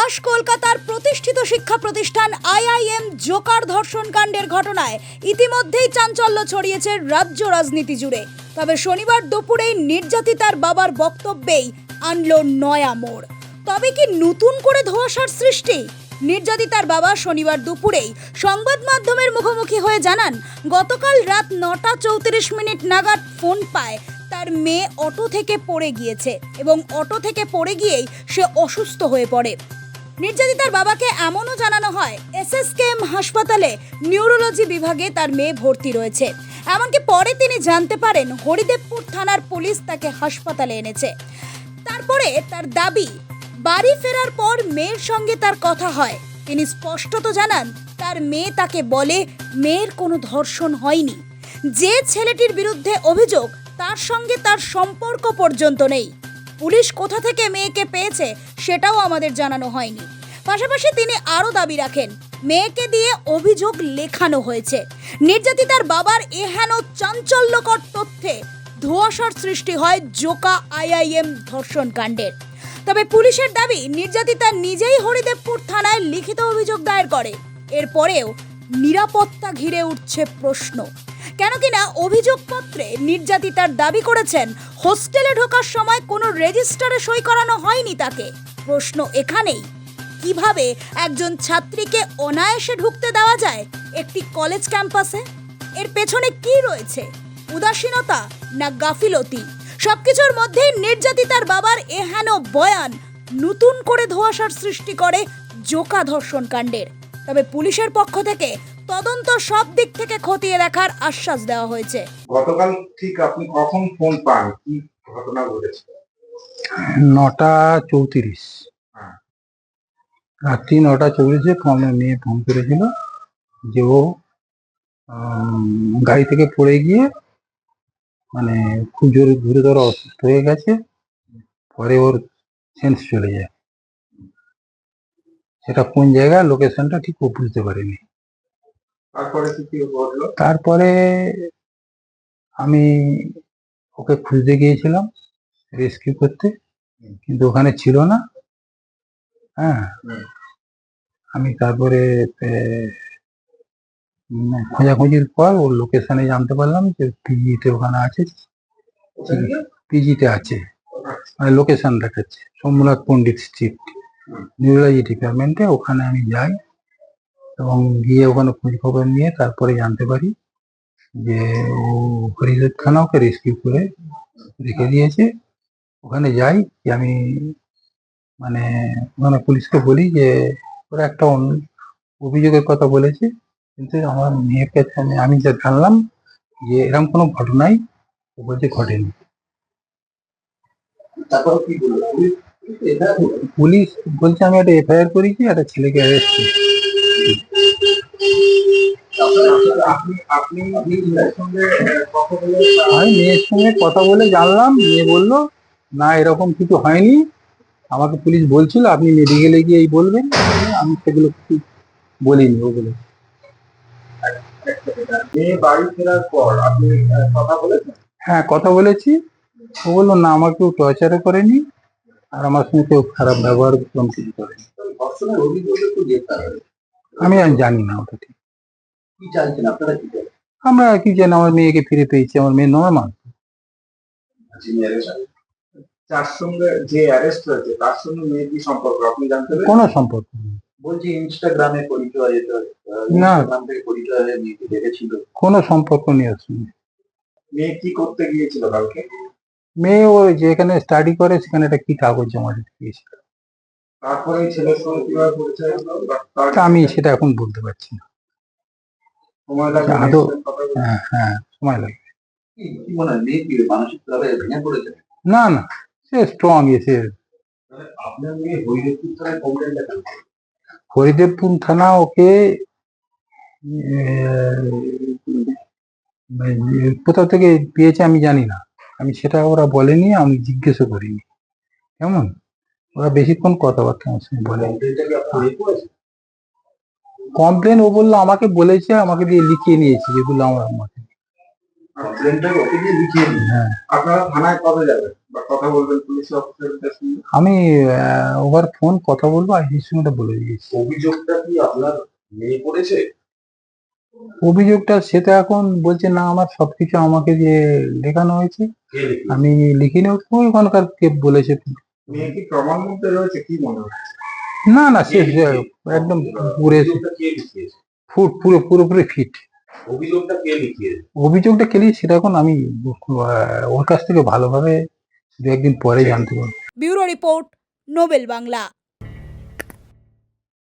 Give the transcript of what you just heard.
পাশ কলকাতার প্রতিষ্ঠিত শিক্ষা প্রতিষ্ঠান আইআইএম জোকার ধর্ষণ কাণ্ডের ঘটনায় ইতিমধ্যেই চাঞ্চল্য ছড়িয়েছে রাজ্য রাজনীতি জুড়ে। তবে শনিবার দুপুরেই নির্যাতিতার বাবার বক্তব্যেই আনলো নয়া মোড়। তবে কি নতুন করে ধোঁয়াশার সৃষ্টি? নির্যাতিতার বাবা শনিবার দুপুরেই সংবাদ মাধ্যমের মুখোমুখি হয়ে জানান, গতকাল রাত নটা চৌত্রিশ মিনিট নাগাদ ফোন পায়, তার মেয়ে অটো থেকে পড়ে গিয়েছে এবং অটো থেকে পড়ে গিয়েই সে অসুস্থ হয়ে পড়ে। নির্যাতিতার বাবাকে এমনও জানানো হয়, এসএসকেএম হাসপাতালে নিউরোলজি বিভাগে তার মেয়ে ভর্তি রয়েছে। এমনকি পরে তিনি জানতে পারেন হরিদেবপুর থানার পুলিশ তাকে হাসপাতালে এনেছে। তারপরে তার দাবি, বাড়ি ফেরার পর মেয়ের সঙ্গে তার কথা হয়। তিনি স্পষ্টত জানান, তার মেয়ে তাকে বলে, মেয়ের কোনো ধর্ষণ হয়নি। যে ছেলেটির বিরুদ্ধে অভিযোগ, তার সঙ্গে তার সম্পর্ক পর্যন্ত নেই। পুলিশ কোথা থেকে মেয়েকে পেয়েছে সেটাও আমাদের জানানো হয়নি। পাশাপাশি তিনি আরও দাবি রাখেন, মেয়েকে দিয়ে অভিযোগ লেখানো হয়েছে। নির্যাতিতার বাবার এহেন চাঞ্চল্যকর তথ্যে ধোঁয়াশার সৃষ্টি হয় জোকা আইআইএম ধর্ষণ কাণ্ডের। তবে পুলিশের দাবি, নির্যাতিতা নিজেই হরিদেবপুর থানায় লিখিত অভিযোগ দায়ের করে। এরপরেও নিরাপত্তা ঘিরে উঠছে প্রশ্ন। কেন কিনা অভিযোগপত্রে নির্যাতিতার দাবি করেছেন, হোস্টেলে ঢোকার সময় কোনো রেজিস্টারে সই করানো হয়নি তাকে। প্রশ্ন এখানেই, কীভাবে একজন ছাত্রীকে অনায়াসে ঢুকতে দেওয়া যায় একটি কলেজ ক্যাম্পাসে? এর পেছনে কি রয়েছে? উদাসীনতা না গাফিলতি? সবকিছুর মধ্যেই নির্যাতিতার বাবার এহেন বয়ান নতুন করে ধোঁয়াশার সৃষ্টি করে জোকা ধর্ষণ কাণ্ডের। তবে পুলিশের পক্ষ থেকে তদন্ত সব দিক থেকে খতিয়ে দেখার আশ্বাস দেওয়া হয়েছে। গতকাল ঠিক আপনি কখন ফোন পান? কি ঘটনা ঘটেছে? নটা চৌত্রিশ। হ্যাঁ। রাত্রি নটা চৌত্রিশে ফোন মেয়ে ফোন করেছিল যে ও গাড়ি থেকে পড়ে গিয়ে মানে খুব জোরে গুরুতর অসুস্থ হয়ে গেছে। পরে ওর সেন্স চলে যায়। সেটা কোন জায়গায়? লোকেশনটা ঠিক ও বুঝতে পারেনি। তারপরে কি কি ঘটলো? তারপরে আমি ওকে খুঁজতে গিয়েছিলাম রেস্কিউ করতে কিন্তু ওখানে ছিল না। হ্যাঁ। আমি তারপরে খোঁজাখুঁজির পর ওর লোকেশনে জানতে পারলাম যে পিজিতে ওখানে আছে? পিজিতে আছে। মানে লোকেশন দেখাচ্ছে। সোমনাথ পণ্ডিত স্ট্রিট নিউরোলজি ডিপার্টমেন্টে ওখানে আমি যাই। এবং গিয়ে ওখানে খোঁজ খবর নিয়ে তারপরে জানতে পারি যে ও হরিদেব খানা ওকে রেস্কিউ করে রেখে দিয়েছে। ওখানে যাই আমি মানে ওখানে পুলিশকে বলি যে ওরা একটা অন্য- অভিযোগের কথা বলেছে কিন্তু আমার মেয়ের কাছে আমি আমি যা জানলাম যে এরকম কোনো ঘটনাই ও বলছে ঘটেনি। তারপরে কি এটা পুলিশ বলছে আমি একটা এফআইআর করেছি একটা ছেলেকে অ্যারেস্ট করেছি। আমি মেয়ের সঙ্গে কথা বলে জানলাম মেয়ে বলল, না এরকম কিছু হয়নি, আমাকে পুলিশ বলছিল, আপনি মেডিকেলে গিয়ে বলবেন। আমি সেগুলো কিছু বলিনি ওগুলো হ্যাঁ কথা বলেছি ও বলল না আমার কেউ টর্চারও করেনি আর আমার সঙ্গে কেউ খারাপ ব্যবহার করেনি আমি আর জানি না ওটা ঠিক। কি চাইছেন আপনারা কি চাইছেন আমরা কি জানি আমার মেয়েকে ফিরে পেয়েছি আমার মেয়ে নর্মাল যিনি arrest হয়েছেন। যার সঙ্গে যে অ্যারেস্ট হয়েছে তার সঙ্গে মেয়ের কি সম্পর্ক? আপনি জানতে পেরেছেন? কোনো সম্পর্ক নেই। বলছি ইনস্টাগ্রামে পরিচয় এটা না। ইনস্টাগ্রাম থেকে পরিচয় হয়ে মেয়েকে দেখেছিল। কোনো সম্পর্ক নেই ওর সঙ্গে। মেয়ে কি করতে গিয়েছিল কালকে? মেয়ে ও যেখানে স্টাডি করে সেখানে একটা কি কাগজ জমা দিতে গিয়েছিল। তারপরে ছেলের সঙ্গে কীভাবে পরিচয় হলো তা আমি সেটা এখন বলতে পারছি না। সময় আদৌ-? হ্যাঁ হ্যাঁ সময় লাগে কি কি মনে হয় মেয়ে কি মানসিক ভেঙে পড়েছে? না না সে স্ট্রং এসে আপনার মেয়ে হরিদেবপুর থানায় কমপ্লেন দেখান হরিদেবপুর থানা ওকে কোথাও থেকে পেয়েছে আমি জানি না। আমি সেটা ওরা বলেনি আমি জিজ্ঞেসও করিনি। কেমন? ওরা বেশিক্ষণ কথাবার্তা আমার সঙ্গে বলে। কমপ্লেন ও বলল আমাকে বলেছে আমাকে দিয়ে লিখিয়ে নিয়েছে যেগুলো আমার আমাকে কমপ্লেনটা ওকে দিয়ে লিখিয়ে দিন হ্যাঁ। আপনারা থানায় কবে যাবেন? বা কথা বলবেন পুলিশ অফিসারদের সঙ্গে আমি ওভার ফোন কথা বলব আইসির সঙ্গে বলে দিয়েছি অভিযোগটা কি আপনার মেয়ে করেছে? অভিযোগটা সেটা এখন বলছে না আমার সবকিছু আমাকে দিয়ে লেখানো হয়েছে? আমি লিখিনি ওই ওখানকার কে বলেছে? মেয়ে কি প্রমাণ মধ্যে রয়েছে? কি মনে হয়? না না সে একদম পুরে অভিযোগটা ফুট পুরো পুরোপুরি ফিট। অভিযোগটা কে লিখিয়েছে? অভিযোগটা কেলি সেটা এখন আমি ওর কাছ থেকে ভালোভাবে দু একদিন পরে জানতে পারব। Bureau report Nobel Bangla.